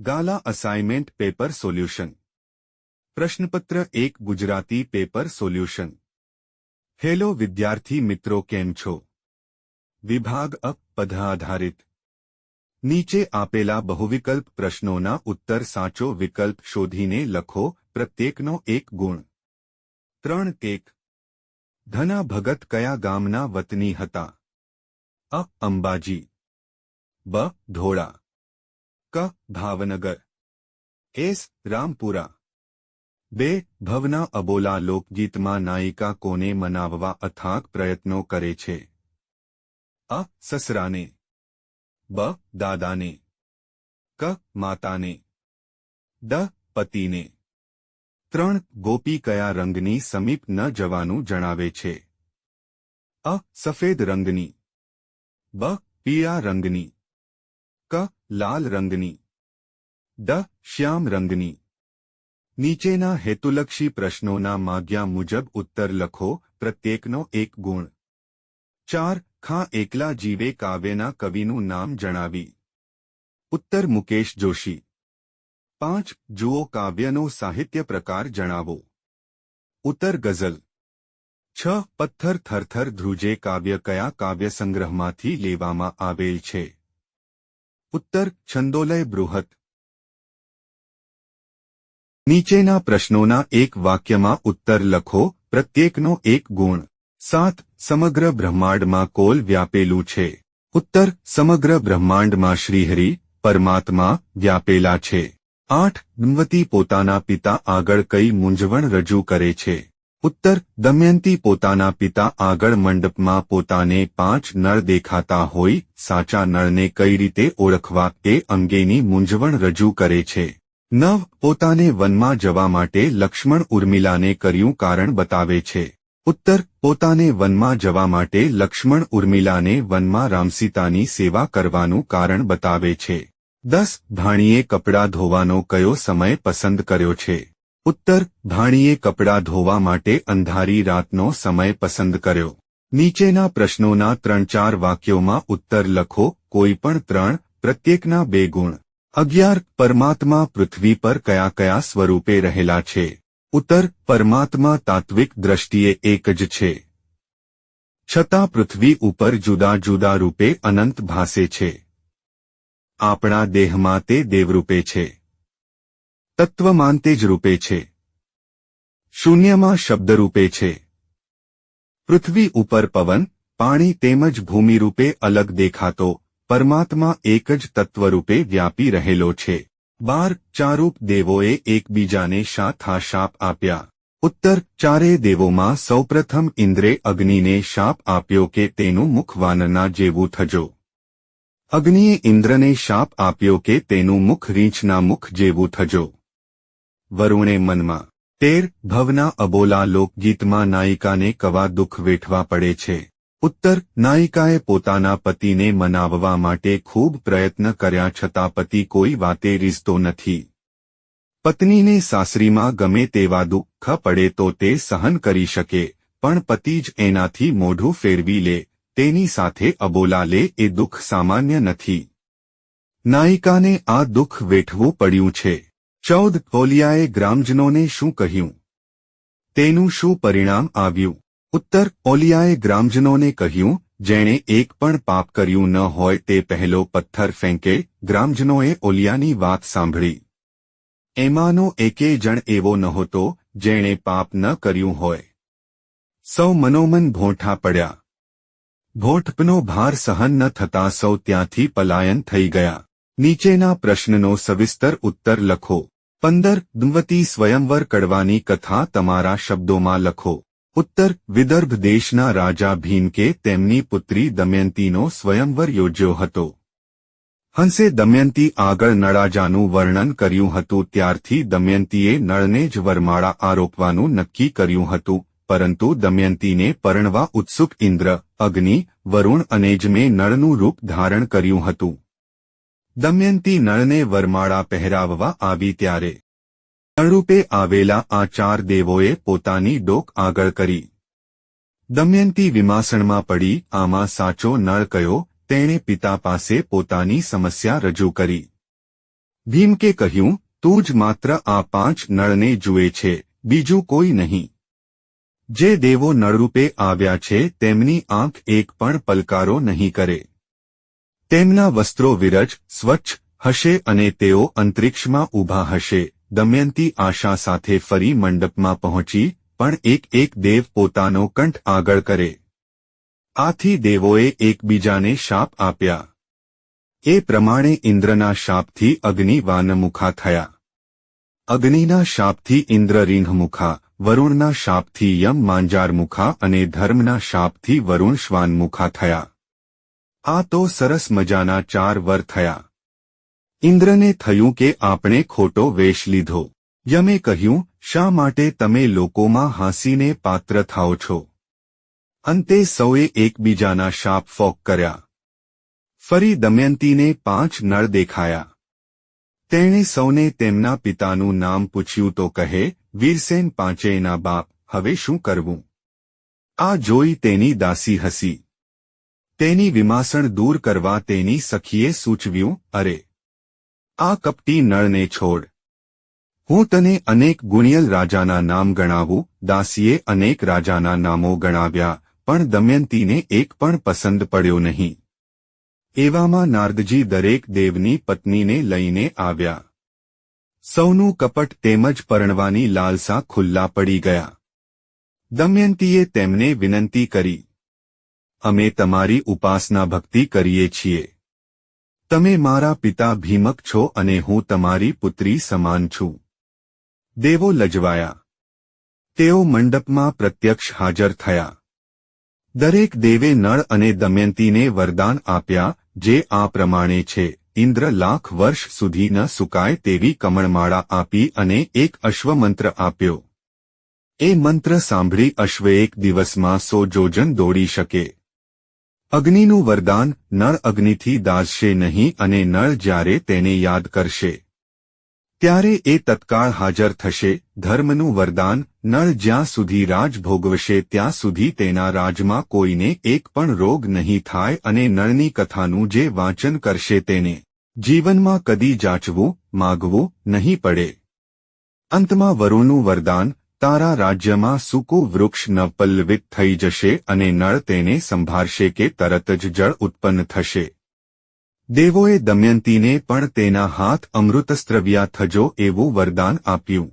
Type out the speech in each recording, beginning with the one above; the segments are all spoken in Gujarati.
ગાલા અસાઇનમેન્ટ પેપર સોલ્યુશન. પ્રશ્નપત્ર એક ગુજરાતી પેપર સોલ્યુશન. હેલો વિદ્યાર્થી મિત્રો કેમ છો? વિભાગ અપ પદ આધારિત નીચે આપેલા બહુવિકલ્પ પ્રશ્નોના ઉત્તર સાચો વિકલ્પ શોધીને લખો પ્રત્યેકનો એક ગુણ. ત્રણ એક ધના ભગત કયા ગામના વતની હતા? અ અંબાજી. બ ધોળા. ક, ભાવનગર. એસ, રામપુરા. બે, ભવના અબોલા લોકગીતમાં નાયિકા કોને મનાવવા અથાક પ્રયત્નો કરે છે? અ, સસરાને. બ, દાદાને. ક, માતાને. દ, પતિને. ત્રણ, ગોપી કયા રંગની સમીપ ન જવાનું જણાવે છે? અ, સફેદ રંગની. બ, પીળા રંગની. ક લાલ રંગની ડ શ્યામ રંગની નીચેના હેતુલક્ષી પ્રશ્નોના માગ્યા મુજબ ઉત્તર લખો પ્રત્યેકનો એક ગુણ ચાર ખા એકલા જીવે કાવ્યના કવિનું નામ જણાવી ઉત્તર મુકેશ જોશી પાંચ જુઓ કાવ્યનો સાહિત્ય પ્રકાર જણાવો ઉત્તર ગઝલ છ પથ્થર થરથર ધ્રુજે કાવ્ય કયા કાવ્ય સંગ્રહમાંથી લેવામાં આવેલ છે ઉત્તર છંદોલય બૃહત નીચેના પ્રશ્નોના એક વાક્યમાં ઉત્તર લખો, પ્રત્યેકનો એક ગુણ. સાત, સમગ્ર બ્રહ્માંડમાં કોલ વ્યાપેલું છે. ઉત્તર, સમગ્ર બ્રહ્માંડમાં શ્રીહરિ, પરમાત્મા, વ્યાપેલા છે. આઠ દંવતી પોતાના પિતા આગળ કઈ મૂંઝવણ રજૂ કરે છે? ઉત્તર, દમયંતી પોતાના પિતા આગળ મંડપમાં પોતાને પાંચ નળ દેખાતા હોય, સાચા નળને કઈ રીતે ઓળખવા તે અંગેની મૂંઝવણ રજૂ કરે છે. નવ, પોતાને વનમાં જવા માટે લક્ષ્મણ ઉર્મિલાને કર્યું કારણ બતાવે છે. ઉત્તર, પોતાને વનમાં જવા માટે લક્ષ્મણ ઉર્મિલાને વનમાં રામસીતાની સેવા કરવાનું કારણ બતાવે છે. દસ, ભાણીએ કપડાં ધોવાનો કયો સમય પસંદ કર્યો છે? ઉત્તર ભાણીએ કપડાં ધોવા માટે અંધારી રાતનો સમય પસંદ કર્યો. નીચેના પ્રશ્નોના ત્રણ ચાર વાક્યોમાં ઉત્તર લખો, કોઈ પણ ત્રણ, પ્રત્યેકના બે ગુણ. અગિયાર, પરમાત્મા પૃથ્વી પર કયા કયા સ્વરૂપે રહેલા છે? ઉત્તર, પરમાત્મા તાત્વિક દ્રષ્ટિએ એક જ છે. છતાં પૃથ્વી ઉપર જુદા જુદા રૂપે અનંત ભાસે છે. આપણા દેહમાં તે દેવરૂપે છે. તત્વમાં તે જ રૂપે છે. શૂન્યમાં શબ્દરૂપે છે. પૃથ્વી ઉપર પવન, પાણી તેમજ ભૂમિરૂપે અલગ દેખાતો, પરમાત્મા એક જ તત્વરૂપે વ્યાપી રહેલો છે. બાર ચારૂપ દેવોએ એકબીજાને શાથા શાપ આપ્યા. ઉત્તર ચારે દેવોમાં સૌપ્રથમ ઇન્દ્રે અગ્નિને શાપ આપ્યો કે તેનું મુખ વાનના જેવું થજો. અગ્નિએ ઇન્દ્રને શાપ આપ્યો કે તેનું મુખ રીંછના મુખ જેવું થજો. વરુણે મનમાં, તેર ભવના અબોલા લોકગીતમાં નાયિકાને કવા દુઃખ વેઠવા પડે છે. ઉત્તર, નાયિકાએ પોતાના પતિને મનાવવા માટે ખૂબ પ્રયત્ન કર્યા છતાં પતિ કોઈ વાતે રીઝતો નથી. પત્નીને સાસરીમાં ગમે તેવા દુઃખ પડે તો તે સહન કરી શકે, પણ પતિ જ એનાથી મોઢું ફેરવી લે, તેની સાથે અબોલા લે એ દુઃખ સામાન્ય નથી. નાયિકાને આ દુઃખ વેઠવું પડ્યું છે. ચૌદ ઓલિયાએ ગ્રામજનોને શું કહ્યું? તેનું શું પરિણામ આવ્યું? ઉત્તર ઓલિયાએ ગ્રામજનોને કહ્યું, જેણે એક પણ પાપ કર્યું ન હોય તે પહેલો પથ્થર ફેંકે, ગ્રામજનોએ ઓલિયાની વાત સાંભળી. એમાંનો એકેય જણ એવો નહોતો, જેણે પાપ ન કર્યું હોય. સૌ મનોમન ભોંઠા પડ્યા. ભોઠપનો ભાર સહન ન થતા સૌ ત્યાંથી પલાયન થઈ ગયા. નીચેના પ્રશ્નનો સવિસ્તર ઉત્તર લખો. પંદર દંવતી સ્વયંવર કડવાની કથા તમારા શબ્દોમાં લખો. ઉત્તર, વિદર્ભ દેશના રાજા ભીમકે તેમની પુત્રી દમયંતીનો સ્વયંવર યોજ્યો હતો. હંસે દમયંતી આગળ નળાજાનું વર્ણન કર્યું હતું, ત્યારથી દમયંતીએ નળને જ વરમાળા આરોપવાનું નક્કી કર્યું હતું, પરંતુ દમયંતીને પરણવા ઉત્સુક ઇન્દ્ર, અગ્નિ, વરુણ અને જ નળનું રૂપ ધારણ કર્યું હતું. દમયંતી નળને વરમાળા પહેરાવવા આવી ત્યારે નળરૂપે આવેલા આ ચાર દેવોએ પોતાની ડોક આગળ કરી. દમયંતી વિમાસણમાં પડી, આમાં સાચો નળ કયો, તેણે પિતા પાસે પોતાની સમસ્યા રજૂ કરી. ભીમકે કહ્યું, તું જ માત્ર આ પાંચ નળને જુએ છે, બીજું કોઈ નહીં. જે દેવો નળરૂપે આવ્યા છે, તેમની આંખ એક પણ પલકારો નહીં કરે. તેમના વસ્ત્રો વિરજ, સ્વચ્છ હશે અને તેઓ અંતરિક્ષમાં ઊભા હશે. દમયંતી આશા સાથે ફરી મંડપમાં પહોંચી, પણ એક એક દેવ પોતાનો કંઠ આગળ કરે. આથી દેવોએ એકબીજાને શાપ આપ્યા. એ પ્રમાણે ઇન્દ્રના શાપથી અગ્નિ વાનમુખા થયા. અગ્નિના શાપથી ઇન્દ્ર રીંહમુખા વરુણના શાપથી યમ માંજારમુખા અને ધર્મના શાપથી વરુણ શ્વાનમુખા થયા. આ તો સરસ મજાના ચાર વર થયા. ઇન્દ્રને થયું કે આપણે ખોટો વેશ લીધો. યમે કહ્યું, શા માટે તમે લોકોમાં હાંસીને પાત્ર થાઓ છો? અંતે સૌએ એકબીજાના શાપ ફોક કર્યા. ફરી દમયંતીને પાંચ નળ દેખાયા. તેણે સૌને તેમના પિતાનું નામ પૂછ્યું તો કહે, વીરસેન પાંચેયના બાપ, હવે શું કરવું? આ જોઈ તેની દાસી હસી. તેની વિમાસણ દૂર કરવા તેની સખીએ સૂચવ્યું, અરે, આ કપટી નળને છોડ. હું તને અનેક ગુણિયલ રાજાના નામ ગણાવું, દાસીએ અનેક રાજાના નામો ગણાવ્યા, પણ દમયંતીને એક પણ પસંદ પડ્યો નહીં. એવામાં નારદજી દરેક દેવની પત્નીને લઈને આવ્યા. સૌનું કપટ તેમજ પરણવાની લાલસા ખુલ્લા પડી ગયા. દમયંતીએ તેમને વિનંતી કરી અમે તમારી ઉપાસના ભક્તિ કરીએ છીએ. તમે મારા પિતા ભીમક છો અને હું તમારી પુત્રી સમાન છું. દેવો લજવાયા. તેઓ મંડપમાં પ્રત્યક્ષ હાજર થયા. દરેક દેવે નળ અને દમયંતીને વરદાન આપ્યા, જે આ પ્રમાણે છે. ઇન્દ્ર લાખ વર્ષ સુધી ન સુકાય તેવી કમળમાળા આપી અને એક અશ્વમંત્ર આપ્યો. એ મંત્ર સાંભળી અશ્વ એક દિવસમાં સો જોજન દોડી શકે. અગ્નિનું વરદાન નળ અગ્નિથી દાઝશે નહીં અને નળ જ્યારે તેને યાદ કરશે, ત્યારે એ તત્કાળ હાજર થશે. ધર્મનું વરદાન નળ જ્યાં સુધી રાજ ભોગવશે ત્યાં સુધી તેના રાજમાં કોઈને એક પણ રોગ નહીં થાય અને નળની કથાનું જે વાંચન કરશે તેને જીવનમાં કદી જાચવું, માગવું નહીં પડે. અંતમાં વરુણનું વરદાન તારા રાજ્યમાં સૂકું વૃક્ષ નવપલ્લવિત થઈ જશે અને નળ તેને સંભાળશે કે તરત જ જળ ઉત્પન્ન થશે. દેવોએ દમયંતીને પણ તેના હાથ અમૃતસ્ત્રવ્યા થજો એવું વરદાન આપ્યું.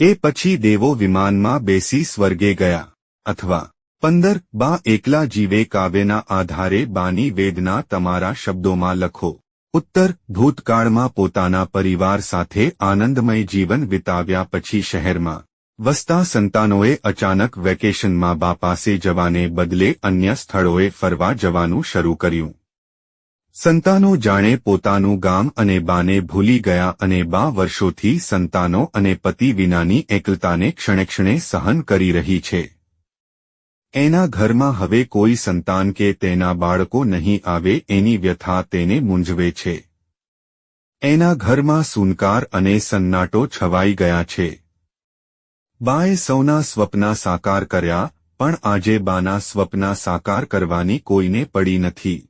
એ પછી દેવો વિમાનમાં બેસી સ્વર્ગે ગયા, અથવા પંદર બા એકલા જીવે કાવ્યના આધારે બાની વેદના તમારા શબ્દોમાં લખો. ઉત્તર, ભૂતકાળમાં પોતાના પરિવાર સાથે આનંદમય જીવન વિતાવ્યા પછી શહેરમાં વસતા સંતાનોએ અચાનક વેકેશનમાં બા પાસે જવાને બદલે અન્ય સ્થળોએ ફરવા જવાનું શરૂ કર્યું. સંતાનો જાણે પોતાનું ગામ અને બાને ભૂલી ગયા અને બા વર્ષોથી સંતાનો અને પતિ વિનાની એકલતાને ક્ષણે ક્ષણે સહન કરી રહી છે. એના ઘરમાં હવે કોઈ સંતાન કે તેના બાળકો નહીં આવે એની વ્યથા તેને મૂંઝવે છે. એના ઘરમાં સુનકાર અને સન્નાટો છવાઈ ગયા છે. બાએ સૌના સ્વપ્ના સાકાર કર્યા, પણ આજે બાના સ્વપ્ના સાકાર કરવાની કોઈને પડી નથી.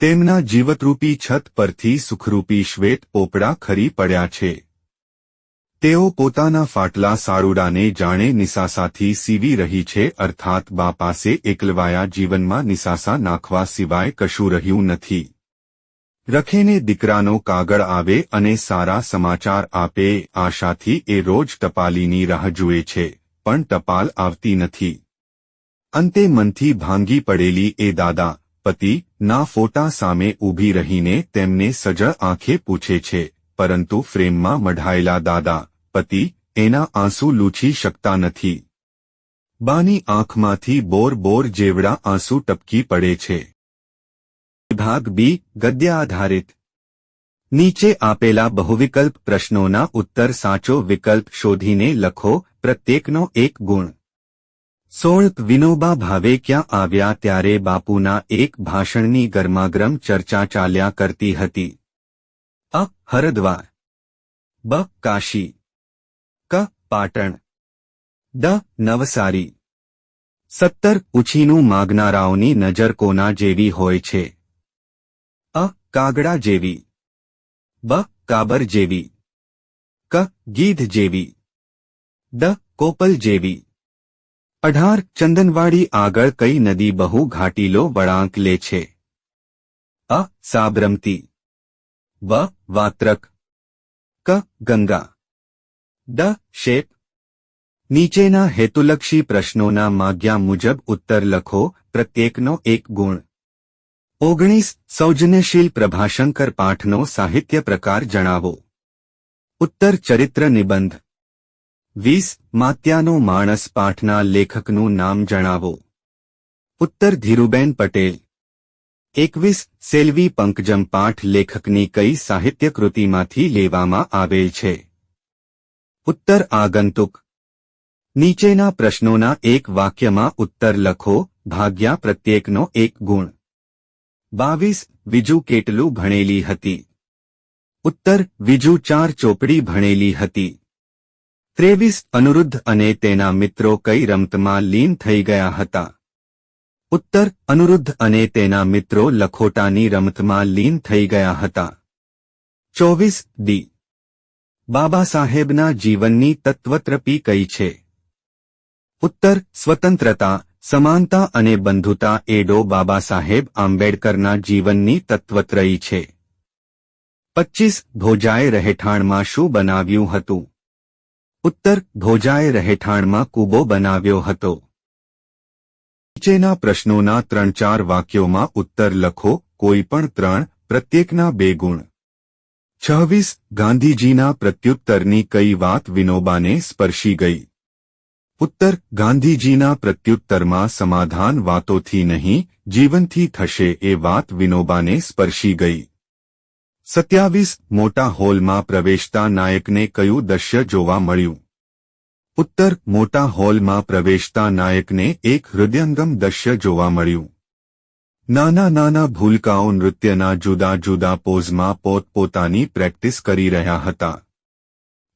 તેમના જીવતરૂપી છત પરથી સુખરૂપી શ્વેત પોપડા ખરી પડ્યા છે. તેઓ પોતાના ફાટલા સાળુડાને જાણે નિસાસાથી સીવી રહી છે, અર્થાત બા પાસે એકલવાયા જીવનમાં નિસાસા નાખવા સિવાય કશું રહ્યું નથી. રખેને દીકરાનો કાગળ આવે અને સારા સમાચાર આપે, આશાથી એ રોજ ટપાલીની રાહ જુએ છે, પણ ટપાલ આવતી નથી. અંતે મનથી ભાંગી પડેલી એ દાદા, પતિ, ના ફોટા સામે ઊભી રહીને તેમને સજળ આંખે પૂછે છે, પરંતુ ફ્રેમમાં મઢાયેલા દાદા, પતિ, એના આંસુ લૂછી શકતા નથી. બાની આંખમાંથી બોર બોર જેવડા આંસુ ટપકી પડે છે. વિભાગ બી, ગદ્ય આધારિત. નીચે આપેલા બહુવિકલ્પ પ્રશ્નોના ઉત્તર સાચો વિકલ્પ શોધીને લખો, પ્રત્યેકનો એક ગુણ. સોળ વિનોબા ભાવે ક્યાં આવ્યા ત્યારે બાપુના એક ભાષણની ગરમાગરમ ચર્ચા ચાલ્યા કરતી હતી. અ, હરદ્વાર. બ, કાશી. ક, પાટણ. દ, નવસારી. સત્તર ઉછીનું માગનારાઓની નજર કોના જેવી હોય છે? કાગડા જેવી. બ, કાબર જેવી. ક, ગીધ જેવી. ડ, કોપલ જેવી. અઢાર, ચંદનવાડી આગળ કઈ નદી બહુ ઘાટીલો વળાંક લે છે? અ, સાબરમતી. વ વાત્રક. ક, ગંગા. ડ, શેપ. નીચેના હેતુલક્ષી પ્રશ્નોના માગ્યા મુજબ ઉત્તર લખો પ્રત્યેકનો એક ગુણ. ઓગણીસ સૌજન્યશીલ પ્રભાશંકર પાઠનો સાહિત્ય પ્રકાર જણાવો. ઉત્તર ચરિત્ર નિબંધ. વીસ માત્યાનો માણસ પાઠના લેખકનું નામ જણાવો. ઉત્તર ધીરુબેન પટેલ. એકવીસ સેલ્વી પંકજમ પાઠ લેખકની કઈ સાહિત્ય કૃતિમાંથી લેવામાં આવેલ છે? ઉત્તર આગંતુક. નીચેના પ્રશ્નોના એક વાક્યમાં ઉત્તર લખો, ભાગ્યા પ્રત્યેકનો એક ગુણ. બાવીસ વિજુ કેટલું ભણેલી હતી? ઉત્તર, વિજુ ચાર ચોપડી ભણેલી હતી. ત્રેવીસ અનુરુદ્ધ અને તેના મિત્રો કઈ રમતમાં લીન થઈ ગયા હતા? ઉત્તર, અનુરુદ્ધ અને તેના મિત્રો લખોટાની રમતમાં લીન થઈ ગયા હતા. ચોવીસ ડી. બાબા સાહેબના જીવનની તત્વત્રપી કઈ છે? ઉત્તર, સ્વતંત્રતા સમાનતા અને બંધુતા એડો બાબા સાહેબ આંબેડકરના જીવનની તત્વત્રયી છે. પચ્ચીસ ભોજાએ રહેઠાણમાં શું બનાવ્યું હતું? ઉત્તર ભોજાએ રહેઠાણમાં કૂબો બનાવ્યો હતો. નીચેના પ્રશ્નોના ત્રણ ચાર વાક્યોમાં ઉત્તર લખો, કોઈ પણ ત્રણ, પ્રત્યેકના બે ગુણ. છવ્વીસ ગાંધીજીના પ્રત્યુત્તરની કઈ વાત વિનોબાને સ્પર્શી ગઈ? ઉત્તર, ગાંધીજીના પ્રત્યુત્તરમાં સમાધાન વાતોથી નહીં, જીવનથી થશે એ વાત વિનોબાને સ્પર્શી ગઈ. સત્યાવીસ, મોટા હોલમાં પ્રવેશતા નાયકને કયું દ્રશ્ય જોવા મળ્યું? ઉત્તર, મોટા હોલમાં પ્રવેશતા નાયકને એક હૃદયંગમ દ્રશ્ય જોવા મળ્યું. નાના નાના ભૂલકાઓ નૃત્યના જુદા જુદા પોઝમાં પોતપોતાની પ્રેક્ટિસ કરી રહ્યા હતા.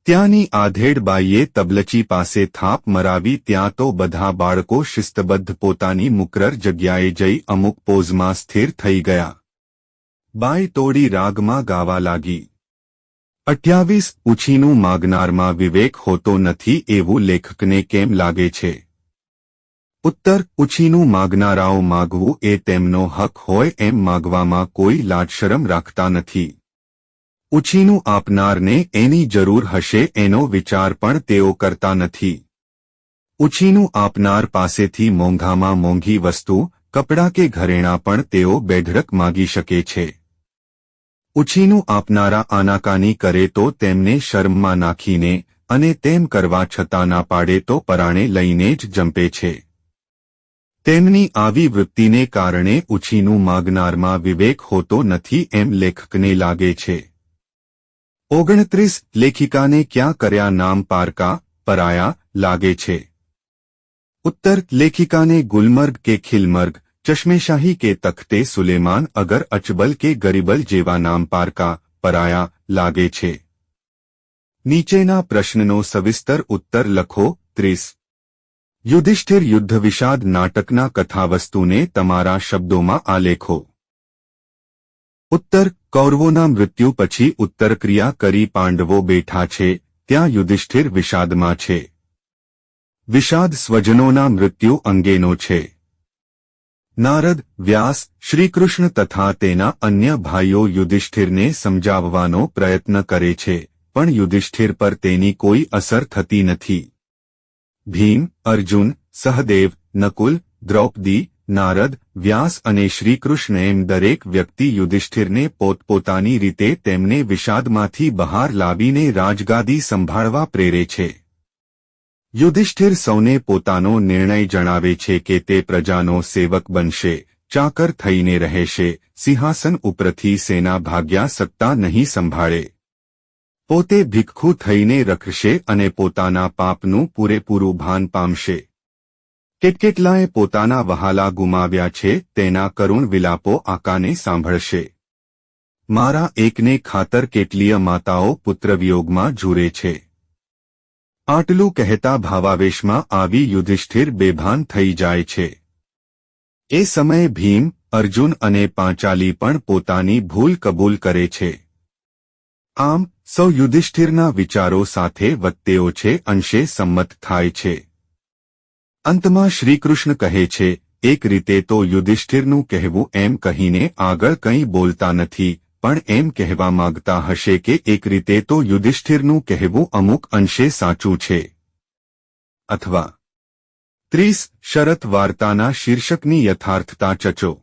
ત્યાંની આધેડ બાઈએ તબલચી પાસે થાપ મરાવી ત્યાં તો બધા બાળકો શિસ્તબદ્ધ પોતાની મુકરર જગ્યાએ જઈ અમુક પોઝમાં સ્થિર થઈ ગયા. બાઈ તોડી રાગમાં ગાવા લાગી. અઠ્યાવીસ ઉછીનું માગનારમાં વિવેક હોતો નથી એવું લેખકને કેમ લાગે છે? ઉત્તર ઉછીનું માગનારાઓ માગવું એ તેમનો હક હોય એમ માગવામાં કોઈ લાજશરમ રાખતા નથી. ઉછીનું આપનારને એની જરૂર હશે એનો વિચાર પણ તેઓ કરતા નથી. ઉછીનું આપનાર પાસેથી મોંઘામાં મોંઘી વસ્તુ, કપડાં કે ઘરેણાં પણ તેઓ બેધડક માગી શકે છે. ઉછીનું આપનારા આનાકાની કરે તો તેમને શર્મમાં નાખીને અને તેમ કરવા છતાં ના પાડે તો પરાણે લઈને જ જંપે છે. તેમની આવી વૃત્તિને કારણે ઉછીનું માગનારમાં વિવેક હોતો નથી એમ લેખકને લાગે છે. ઓગણત્રીસ લેખિકાને ક્યાં કર્યા નામ પારકા પરાયા લાગે છે ઉત્તર લેખિકાને ગુલમર્ગ કે ખિલમર્ગ ચશ્મેશાહી કે તખ્તે સુલેમાન અગર અચબલ કે ગરીબલ જેવા નામ પારકા પરાયા લાગે છે નીચેના પ્રશ્નનો સવિસ્તર ઉત્તર લખો ત્રીસ યુધિષ્ઠિર યુદ્ધ વિષાદ નાટકના કથાવસ્તુને તમારા શબ્દોમાં આલેખો ઉત્તર કૌરવોના મૃત્યુ પછી ઉત્તરક્રિયા કરી પાંડવો બેઠા છે, ત્યાં યુધિષ્ઠિર વિષાદમાં છે. વિષાદ સ્વજનોના મૃત્યુ અંગેનો છે. નારદ, વ્યાસ, શ્રીકૃષ્ણ તથા તેના અન્ય ભાઈઓ યુધિષ્ઠિરને સમજાવવાનો પ્રયત્ન કરે છે, પણ યુધિષ્ઠિર પર તેની કોઈ અસર થતી નથી. ભીમ, અર્જુન, સહદેવ, નકુલ, દ્રૌપદી, નારદ વ્યાસ અને શ્રીકૃષ્ણ એમ દરેક વ્યક્તિ યુધિષ્ઠિરને પોતપોતાની રીતે તેમને વિષાદમાંથી બહાર લાવીને રાજગાદી સંભાળવા પ્રેરે છે. યુધિષ્ઠિર સૌને પોતાનો નિર્ણય જણાવે છે કે તે પ્રજાનો સેવક બનશે, ચાકર થઈને રહેશે, સિંહાસન ઉપરથી સેના ભાગ્યા સત્તા નહીં સંભાળે. પોતે ભિક્ષુ થઈને રખશે અને પોતાના પાપનું પૂરેપૂરું ભાન પામશે. કેટલાએ પોતાના વહાલા ગુમાવ્યા છે, તેના કરુણ વિલાપો આકાને સાંભળશે. મારા એકને ખાતર કેટલીય માતાઓ પુત્રવિયોગમાં ઝૂરે છે. આટલું કહેતા ભાવાવેશમાં આવી યુધિષ્ઠિર બેભાન થઈ જાય છે. એ સમયે ભીમ, અર્જુન અને પાંચાલી પણ પોતાની ભૂલ કબૂલ કરે છે. આમ, સૌ યુધિષ્ઠિરના વિચારો સાથે વત્તેઓ છે, અંશે સંમત થાય છે. અંતમાં શ્રીકૃષ્ણ કહે છે, એક રીતે તો યુધિષ્ઠિરનું કહેવું એમ કહીને આગળ કંઈ બોલતા નથી, પણ એમ કહેવા માંગતા હશે કે એક રીતે તો યુધિષ્ઠિરનું કહેવું અમુક અંશે સાચું છે. અથવા, ત્રીસ શરત વાર્તાના શીર્ષકની યથાર્થતા ચચો.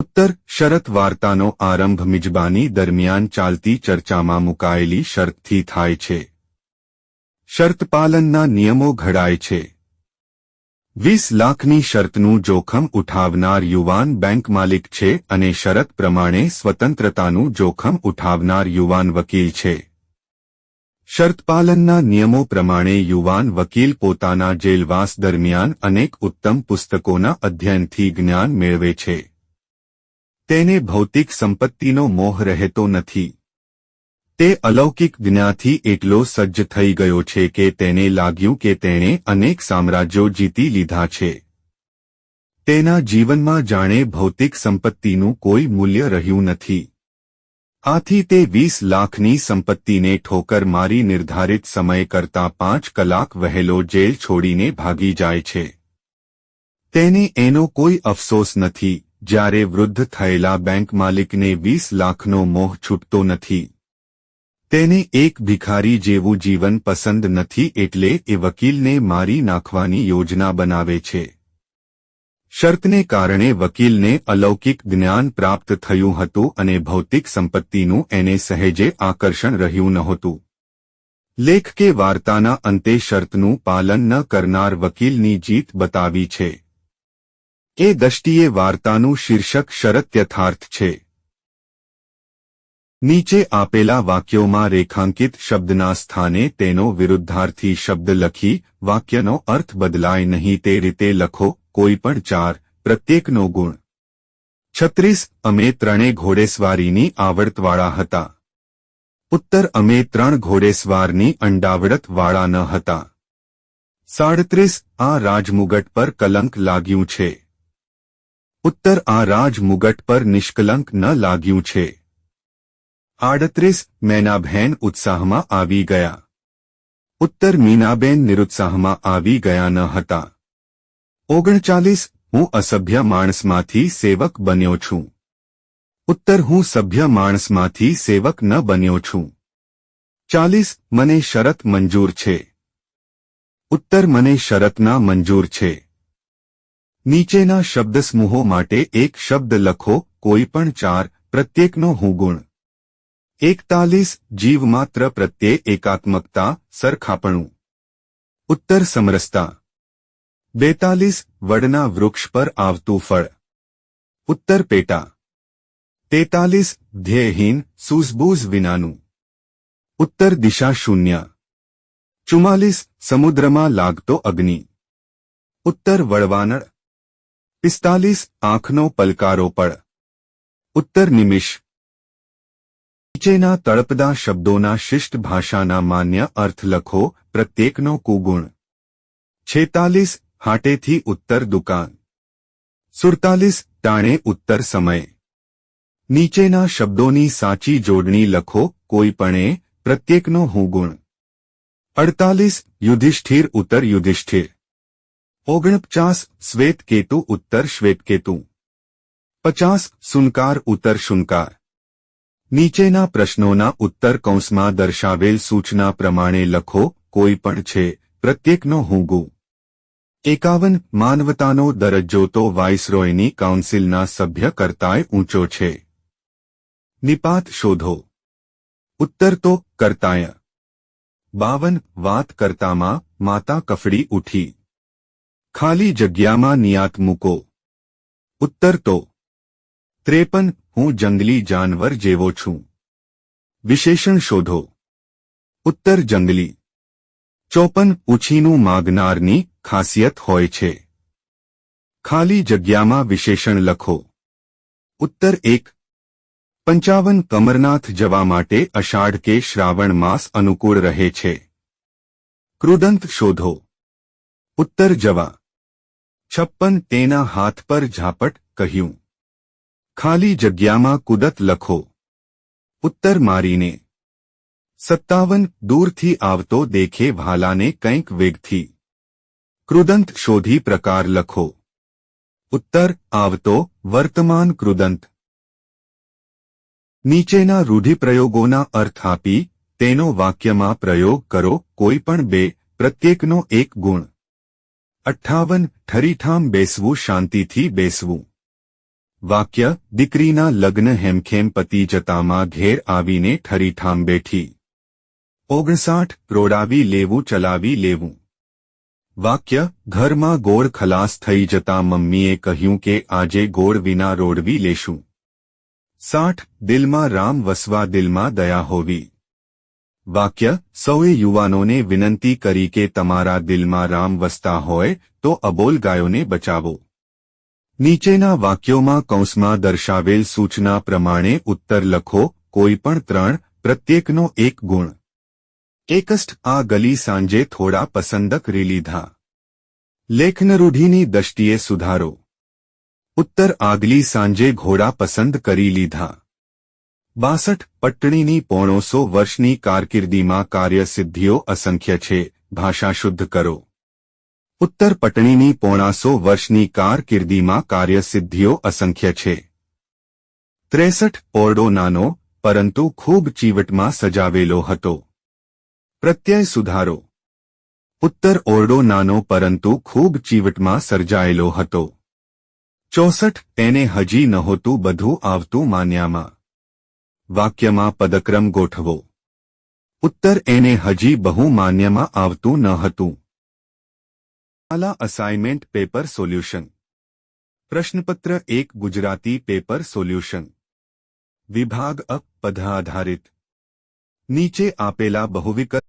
ઉત્તર શરત વાર્તાનો આરંભ મિજબાની દરમિયાન ચાલતી ચર્ચામાં મુકાયેલી શરતથી થાય છે. શરત પાલનના નિયમો ઘડાય છે. વીસ લાખની શરતનું જોખમ ઉઠાવનાર યુવાન બેંક માલિક છે અને શરત પ્રમાણે સ્વતંત્રતાનું જોખમ ઉઠાવનાર યુવાન વકીલ છે. શરતપાલનના નિયમો પ્રમાણે યુવાન વકીલ પોતાના જેલવાસ દરમિયાન અનેક ઉત્તમ પુસ્તકોના અધ્યયનથી જ્ઞાન મેળવે છે. તેને ભૌતિક સંપત્તિનો મોહ રહેતો નથી. તે અલૌકિક જ્ઞાથી એટલો સજ્જ થઈ ગયો છે કે તેને લાગ્યું કે તેણે અનેક સામ્રાજ્યો જીતી લીધા છે. તેના જીવનમાં જાણે ભૌતિક સંપત્તિનું કોઈ મૂલ્ય રહ્યું નથી. આથી તે વીસ લાખની સંપત્તિને ઠોકર મારી નિર્ધારિત સમય કરતા પાંચ કલાક વહેલો જેલ છોડીને ભાગી જાય છે. તેને એનો કોઈ અફસોસ નથી, જ્યારે વૃદ્ધ થયેલા બેંક માલિકને વીસ લાખનો મોહ છૂટતો નથી. તેને એક ભિખારી જેવું જીવન પસંદ નથી એટલે એ વકીલને મારી નાખવાની યોજના બનાવે છે. શર્તને કારણે વકીલને અલૌકિક જ્ઞાન પ્રાપ્ત થયું હતું અને ભૌતિક સંપત્તિનું એને સહેજે આકર્ષણ રહ્યું નહોતું. લેખ કે વાર્તાના અંતે શર્તનું પાલન ન કરનાર વકીલની જીત બતાવી છે. એ દષ્ટિએ વાર્તાનું શીર્ષક શરત યથાર્થ છે. નીચે આપેલા વાક્યોમાં રેખાંકિત શબ્દના સ્થાને તેનો વિરુદ્ધાર્થી શબ્દ લખી, વાક્યનો અર્થ બદલાય નહીં તે રીતે લખો, કોઈ પણ ચાર, પ્રત્યેકનો ગુણ. છત્રીસ, અમે ત્રણે ઘોડેસવારીની આવડતવાળા હતા. ઉત્તર, અમે ત્રણ ઘોડેસવારની અંડાવડતવાળા ન હતા. સાડત્રીસ, આ રાજમુગટ પર કલંક લાગ્યું છે. ઉત્તર, આ રાજમુગટ પર નિષ્કલંક ન લાગ્યું છે. આડત્રીસ મેનાબહેન ઉત્સાહમાં આવી ગયા. ઉત્તર મીનાબેન નિરુત્સાહમાં આવી ગયા ન હતા. ઓગણચાલીસ, હું અસભ્ય માણસમાંથી સેવક બન્યો છું. ઉત્તર, હું સભ્ય માણસમાંથી સેવક ન બન્યો છું. ચાલીસ, મને શરત મંજૂર છે. ઉત્તર, મને શરતના મંજૂર છે. નીચેના શબ્દસમૂહો માટે એક શબ્દ લખો, કોઈ પણ ચાર, પ્રત્યેકનો હું ગુણ. એકતાલીસ જીવમાત્ર પ્રત્યે એકાત્મકતા સરખાપણું ઉત્તર સમરસતા બેતાલીસ વડના વૃક્ષ પર આવતું ફળ ઉત્તર પેટા તેતાલીસ ધ્યેયહીન સૂઝબૂઝ વિનાનું ઉત્તર દિશા શૂન્ય ચુમ્માલીસ સમુદ્રમાં લાગતો અગ્નિ ઉત્તર વળવાનળ પિસ્તાલીસ આંખનો પલકારો પળ ઉત્તર નિમિષ નીચેના તળપદા શબ્દોના શિષ્ટ ભાષાના માન્ય અર્થ લખો, પ્રત્યેકનો કુગુણ. છેતાલીસ, હાટેથી ઉત્તર દુકાન. સુડતાલીસ, ટાણે ઉત્તર સમય. નીચેના શબ્દોની સાચી જોડણી લખો કોઈપણે પ્રત્યેકનો હું ગુણ અડતાલીસ, યુધિષ્ઠિર ઉત્તર યુધિષ્ઠિર. ઓગણપચાસ, શ્વેતકેતુ ઉત્તર શ્વેતકેતુ. પચાસ, સુનકાર ઉત્તર શુનકાર નીચેના પ્રશ્નોના ઉત્તર કૌંસમાં દર્શાવેલ સૂચના પ્રમાણે લખો, કોઈ પણ છે, પ્રત્યેકનો હુંગુ એકાવન, માનવતાનો દરજ્જો તો વાઇસરોયની કાઉન્સિલના સભ્ય કરતાંય ઊંચો છે. નિપાત શોધો. ઉત્તર તો, કરતાય. બાવન, વાત કરતામાં, માતા કફડી ઉઠી. ખાલી જગ્યામાં નિયાત મૂકો. ઉત્તર તો ત્રેપન, હું જંગલી જાનવર જેવો છું. વિશેષણ શોધો. ઉત્તર જંગલી. ચોપન, ઉછીનું માગનારની ખાસિયત હોય છે. ખાલી જગ્યામાં વિશેષણ લખો. ઉત્તર એક. પંચાવન, કમરનાથ જવા માટે અષાઢ કે શ્રાવણ માસ અનુકૂળ રહે છે. ક્રુદંત શોધો. ઉત્તર જવા. છપ્પન, તેના હાથ પર ઝાપટ કહ્યું. ખાલી જગ્યામાં કુદત લખો ઉત્તર મારીને સત્તાવન દૂરથી આવતો દેખે ભાલાને કંઈક વેગથી કૃદંત શોધી પ્રકાર લખો ઉત્તર આવતો વર્તમાન કૃદંત નીચેના રૂઢિપ્રયોગોના અર્થ આપી તેનો વાક્યમાં પ્રયોગ કરો કોઈ પણ બે પ્રત્યેકનો એક ગુણ અઠ્ઠાવન ઠરીઠામ બેસવું શાંતિથી બેસવું વાક્ય, દીકરીના લગ્ન હેમખેમ પતિ જતામાં ઘેર આવીને ઠરીઠામ બેઠી. ઓગણસાઠ, રોડાવી લેવું, ચલાવી લેવું. વાક્ય, ઘરમાં ગોળ ખલાસ થઈ જતા મમ્મીએ કહ્યું કે આજે ગોળ વિના રોડવી લેશું. સાઠ, દિલમાં રામ વસવા દિલમાં દયા હોવી. વાક્ય, સૌએ યુવાનોને વિનંતી કરી કે તમારા દિલમાં રામ વસતા હોય તો અબોલ ગાયોને બચાવો. નીચેના વાક્યોમાં કૌંસમાં દર્શાવેલ સૂચના પ્રમાણે ઉત્તર લખો કોઈ પણ ત્રણ, પ્રત્યેકનો એક ગુણ. એકસ્ટ, આ ગલી સાંજે થોડા પસંદ કરી લીધા લેખનરૂઢિની દષ્ટિએ સુધારો. ઉત્તર, આગલી સાંજે ઘોડા પસંદ કરી લીધા. બાસઠ પટ્ટણીની પોણોસો વર્ષની કારકિર્દીમાં કાર્યસિદ્ધિઓ અસંખ્ય છે, ભાષા શુદ્ધ કરો. ઉત્તર પટણીની પોણાસો વર્ષની કારકિર્દીમાં કાર્યસિદ્ધિઓ અસંખ્ય છે. ત્રેસઠ ઓરડો નાનો, પરંતુ ખૂબ ચીવટમાં સજાવેલો હતો. પ્રત્યય સુધારો. ઉત્તર ઓરડો નાનો, પરંતુ ખૂબ ચીવટમાં સર્જાયેલો હતો. ચોસઠ તેને હજી નહોતું બધું આવતું માન્યામાં. વાક્યમાં પદક્રમ ગોઠવો. ઉત્તર એને હજી બહુ માન્યમાં આવતું ન હતું. આલા અસાઇનમેન્ટ પેપર સોલ્યુશન પ્રશ્નપત્ર એક ગુજરાતી પેપર સોલ્યુશન વિભાગ અ પદ આધારિત નીચે આપેલા બહુવિકલ્પ